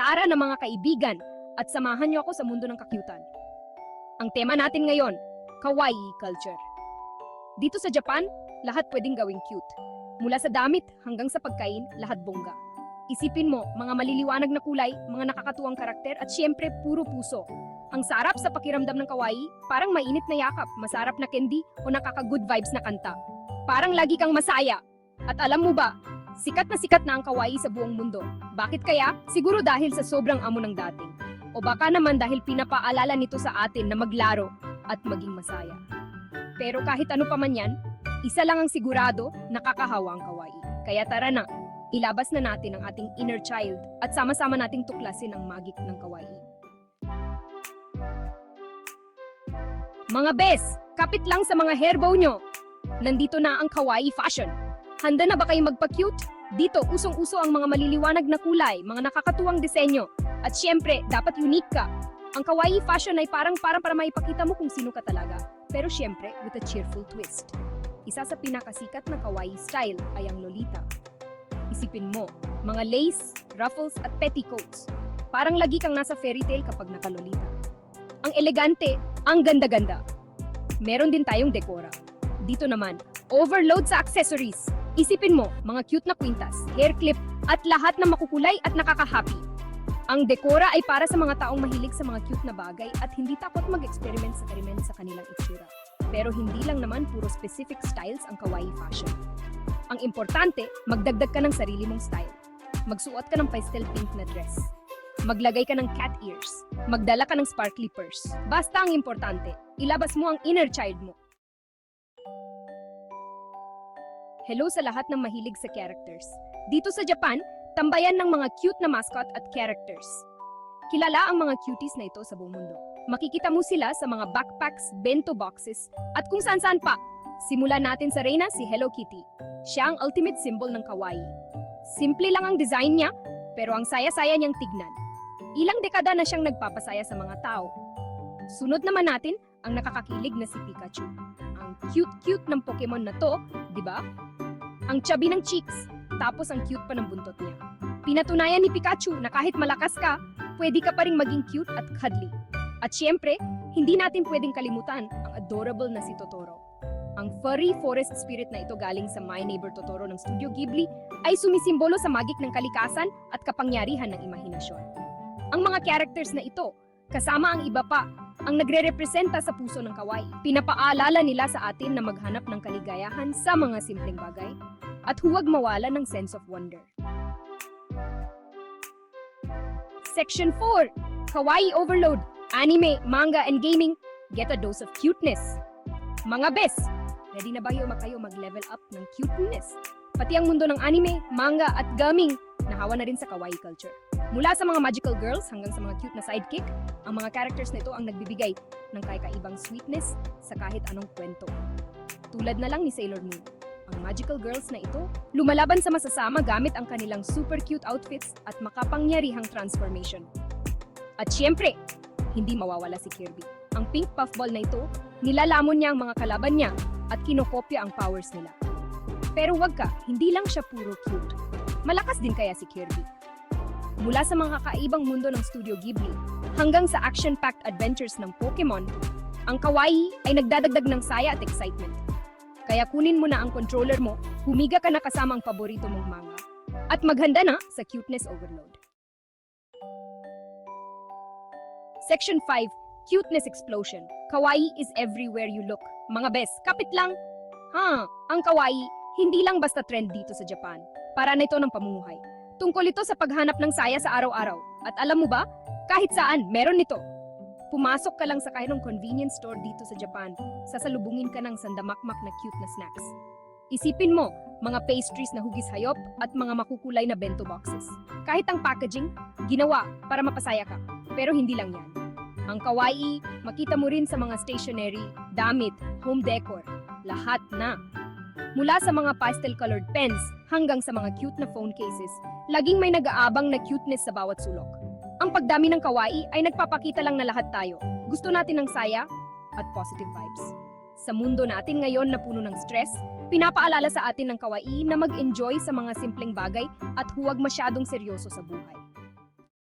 Tara na mga kaibigan at samahan niyo ako sa mundo ng kakyutan. Ang tema natin ngayon, kawaii culture. Dito sa Japan, lahat pwedeng gawing cute. Mula sa damit hanggang sa pagkain, lahat bongga. Isipin mo, mga maliliwanag na kulay, mga nakakatuwang karakter at syempre puro puso. Ang sarap sa pakiramdam ng kawaii, parang mainit na yakap, masarap na candy o nakaka-good vibes na kanta. Parang lagi kang masaya. At alam mo ba, sikat na sikat na ang kawaii sa buong mundo. Bakit kaya? Siguro dahil sa sobrang amo ng dating. O baka naman dahil pinapaalala nito sa atin na maglaro at maging masaya. Pero kahit ano pa man yan, isa lang ang sigurado, nakakahawa ang kawaii. Kaya tara na, ilabas na natin ang ating inner child at sama-sama nating tuklasin ang magic ng kawaii. Mga bes, kapit lang sa mga hairbow nyo. Nandito na ang kawaii fashion. Handa na ba kayo magpa-cute? Dito, usong-uso ang mga maliliwanag na kulay, mga nakakatuwang disenyo. At syempre, dapat unique ka. Ang kawaii fashion ay parang parang para maipakita mo kung sino ka talaga. Pero syempre, with a cheerful twist. Isa sa pinakasikat na kawaii style ay ang Lolita. Isipin mo, mga lace, ruffles at petticoats. Parang lagi kang nasa fairy tale kapag nakalolita. Ang elegante, ang ganda-ganda. Meron din tayong dekora. Dito naman, overload sa accessories. Isipin mo, mga cute na kwintas, hair clip, at lahat na makukulay at nakaka-happy. Ang dekora ay para sa mga taong mahilig sa mga cute na bagay at hindi takot mag-experiment sa krimen sa kanilang itsura. Pero hindi lang naman puro specific styles ang kawaii fashion. Ang importante, magdagdag ka ng sarili mong style. Magsuot ka ng pastel pink na dress. Maglagay ka ng cat ears. Magdala ka ng sparkly purse. Basta ang importante, ilabas mo ang inner child mo. Hello sa lahat ng mahilig sa characters. Dito sa Japan, tambayan ng mga cute na mascot at characters. Kilala ang mga cuties na ito sa buong mundo. Makikita mo sila sa mga backpacks, bento boxes, at kung saan-saan pa. Simulan natin sa Reyna si Hello Kitty. Siya ang ultimate symbol ng kawaii. Simple lang ang design niya, pero ang saya-saya niyang tignan. Ilang dekada na siyang nagpapasaya sa mga tao. Sunod naman natin ang nakakakilig na si Pikachu. Ang cute-cute ng Pokemon na to, di ba? Ang chubby ng cheeks, tapos ang cute pa ng buntot niya. Pinatunayan ni Pikachu na kahit malakas ka, pwede ka pa rin maging cute at cuddly. At syempre, hindi natin pwedeng kalimutan ang adorable na si Totoro. Ang furry forest spirit na ito galing sa My Neighbor Totoro ng Studio Ghibli ay sumisimbolo sa magik ng kalikasan at kapangyarihan ng imahinasyon. Ang mga characters na ito, kasama ang iba pa, ang nagre-representa sa puso ng kawaii. Pinapaalala nila sa atin na maghanap ng kaligayahan sa mga simpleng bagay at huwag mawala ng sense of wonder. Section 4. Kawaii Overload. Anime, manga, and gaming. Get a dose of cuteness. Mga bes, ready na ba kayo makayo mag-level up ng cuteness? Pati ang mundo ng anime, manga, at gaming, nahawa na rin sa kawaii culture. Mula sa mga magical girls hanggang sa mga cute na sidekick, ang mga characters na ito ang nagbibigay ng kakaibang sweetness sa kahit anong kwento. Tulad na lang ni Sailor Moon. Ang magical girls na ito, lumalaban sa masasama gamit ang kanilang super cute outfits at makapangyarihang transformation. At syempre, hindi mawawala si Kirby. Ang pink puffball na ito, nilalamon niya ang mga kalaban niya at kinokopya ang powers nila. Pero wag ka, hindi lang siya puro cute. Malakas din kaya si Kirby. Mula sa mga kakaibang mundo ng Studio Ghibli hanggang sa action-packed adventures ng Pokemon, ang kawaii ay nagdadagdag ng saya at excitement. Kaya kunin mo na ang controller mo, humiga ka na kasama ang paborito mong manga, at maghanda na sa cuteness overload. Section 5, Cuteness Explosion. Kawaii is everywhere you look. Mga bes, kapit lang. Ha, ang kawaii, hindi lang basta trend dito sa Japan. Para na ito ng pamumuhay. Tungkol ito sa paghanap ng saya sa araw-araw. At alam mo ba, kahit saan, meron nito. Pumasok ka lang sa kahit ng convenience store dito sa Japan, sasalubungin ka ng sandamakmak na cute na snacks. Isipin mo, mga pastries na hugis hayop at mga makukulay na bento boxes. Kahit ang packaging, ginawa para mapasaya ka. Pero hindi lang yan. Ang kawaii, makita mo rin sa mga stationery, damit, home decor, lahat na. Mula sa mga pastel-colored pens hanggang sa mga cute na phone cases, laging may nag-aabang na cuteness sa bawat sulok. Ang pagdami ng kawaii ay nagpapakita lang na lahat tayo. Gusto natin ng saya at positive vibes. Sa mundo natin ngayon na puno ng stress, Pinapaalala sa atin ng kawaii na mag-enjoy sa mga simpleng bagay at huwag masyadong seryoso sa buhay.